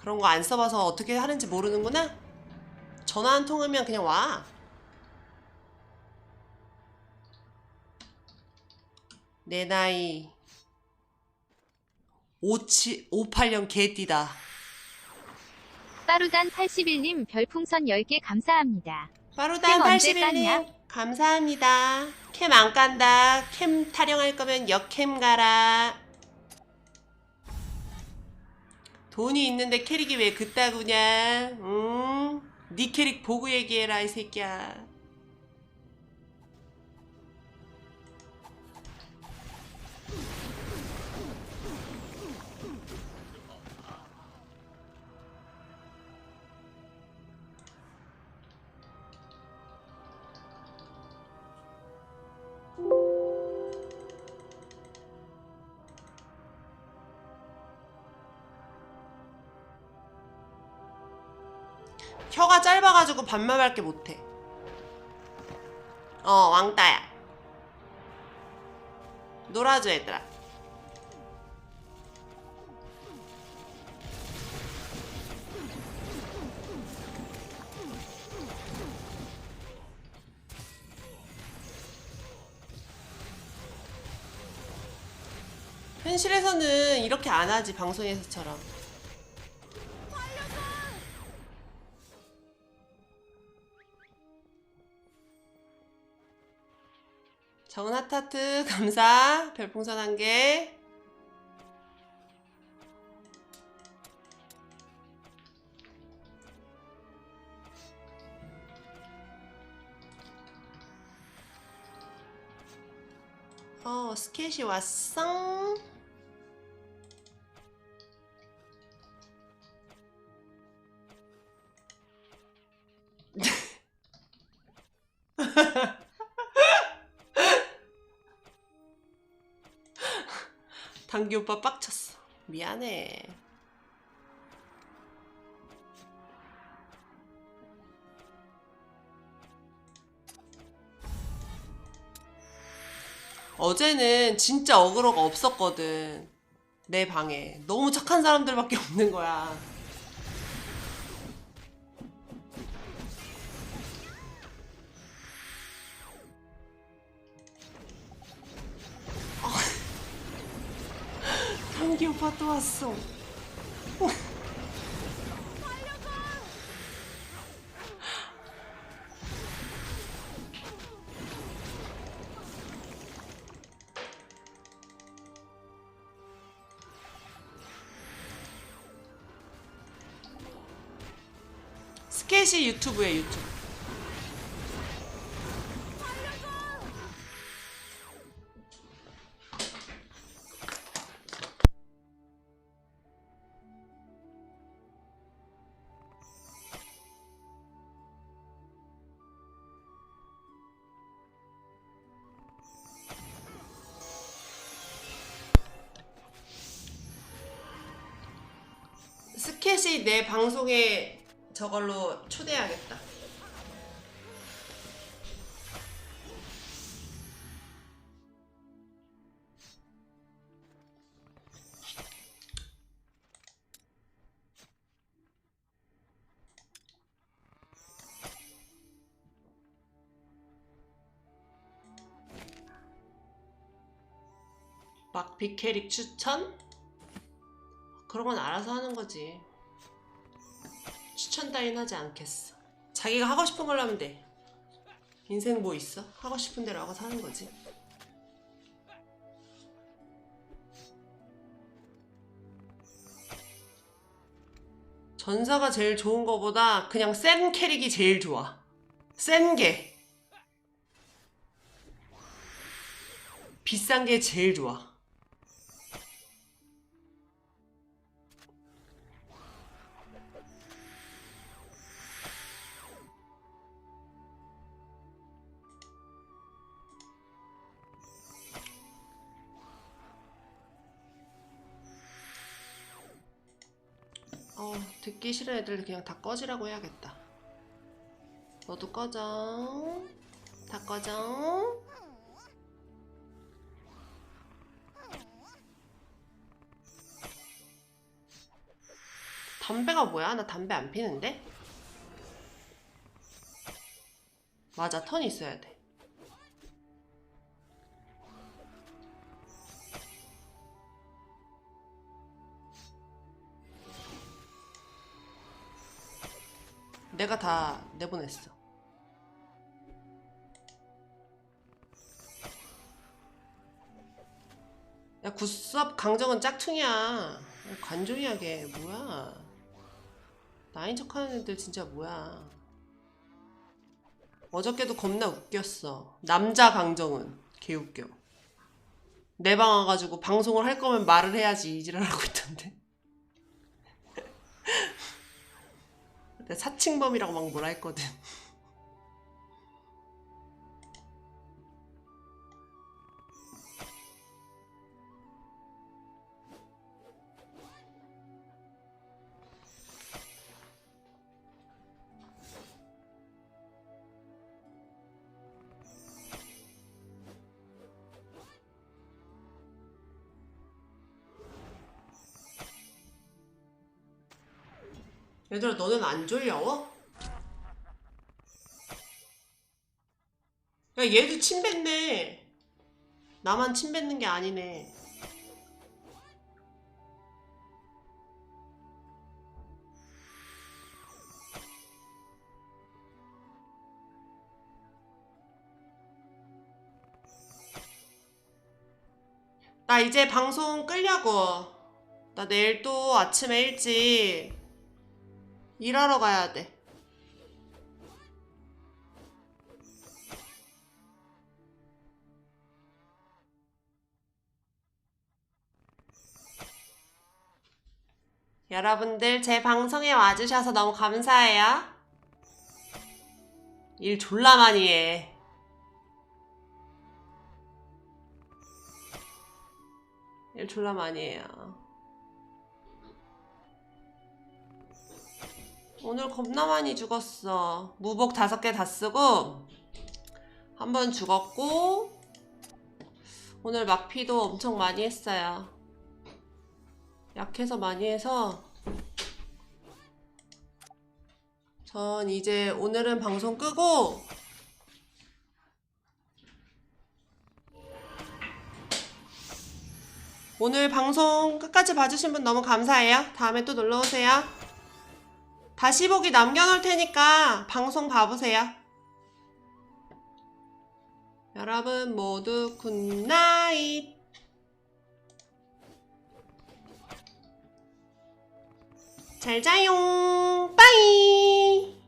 그런 거 안 써봐서 어떻게 하는지 모르는구나? 전화 한 통하면 그냥 와. 내 나이 57, 58년 개띠다. 빠루단 81님 별풍선 10개 감사합니다. 빠루단 캠 언제 81님 깐냐? 감사합니다. 캠 안 깐다. 캠 타령할 거면 역캠 가라. 돈이 있는데 캐릭이 왜 그따구냐? 응? 네 캐릭 보고 얘기해라 이 새끼야. 혀가 짧아가지고 반말밖에 못해. 어 왕따야. 놀아줘 얘들아. 현실에서는 이렇게 안 하지 방송에서처럼. 정은 하타트 감사 별풍선 한 개. 어 스케치 왔어. 당기 오빠 빡쳤어. 미안해. 어제는 진짜 어그로가 없었거든. 내 방에. 너무 착한 사람들밖에 없는 거야. 당기 오빠 또 왔어. 스케치 유튜브에 유튜브. 스케치 내 방송에 저걸로 초대해야겠다. 막 빅캐릭 추천? 그런 건 알아서 하는 거지. 추천 따윈 하지 않겠어. 자기가 하고 싶은 걸 하면 돼. 인생 뭐 있어? 하고 싶은 대로 하고 사는 거지. 전사가 제일 좋은 거보다 그냥 센 캐릭이 제일 좋아. 센 게. 비싼 게 제일 좋아. 듣기 싫은 애들 그냥 다 꺼지라고 해야겠다. 너도 꺼져. 다 꺼져. 다 담배가 뭐야? 나 담배 안 피는데? 맞아, 턴 있어야 돼. 내가 다 내보냈어. 야, 굿섭 강정은 짝퉁이야. 관종이야, 걔. 뭐야. 나인 척 하는 애들 진짜 뭐야. 어저께도 겁나 웃겼어. 남자 강정은. 개 웃겨. 내 방 와가지고 방송을 할 거면 말을 해야지 이지랄 하고 있던데. 사칭범이라고 막 뭐라 했거든. 얘들아, 너는 안 졸려워? 야, 얘도 침 뱉네. 나만 침 뱉는 게 아니네. 나 이제 방송 끌려고. 나 내일 또 아침에 일찍 일하러 가야 돼. 여러분들 제 방송에 와주셔서 너무 감사해요. 일 졸라 많이 해. 일 졸라 많이 해요. 오늘 겁나 많이 죽었어. 무복 다섯 개 다 쓰고 한 번 죽었고 오늘 막피도 엄청 많이 했어요. 약해서 많이 해서 전 이제 오늘은 방송 끄고 오늘 방송 끝까지 봐주신 분 너무 감사해요. 다음에 또 놀러 오세요. 다시 보기 남겨놓을 테니까 방송 봐보세요. 여러분 모두 굿나잇. 잘 자요. 빠이.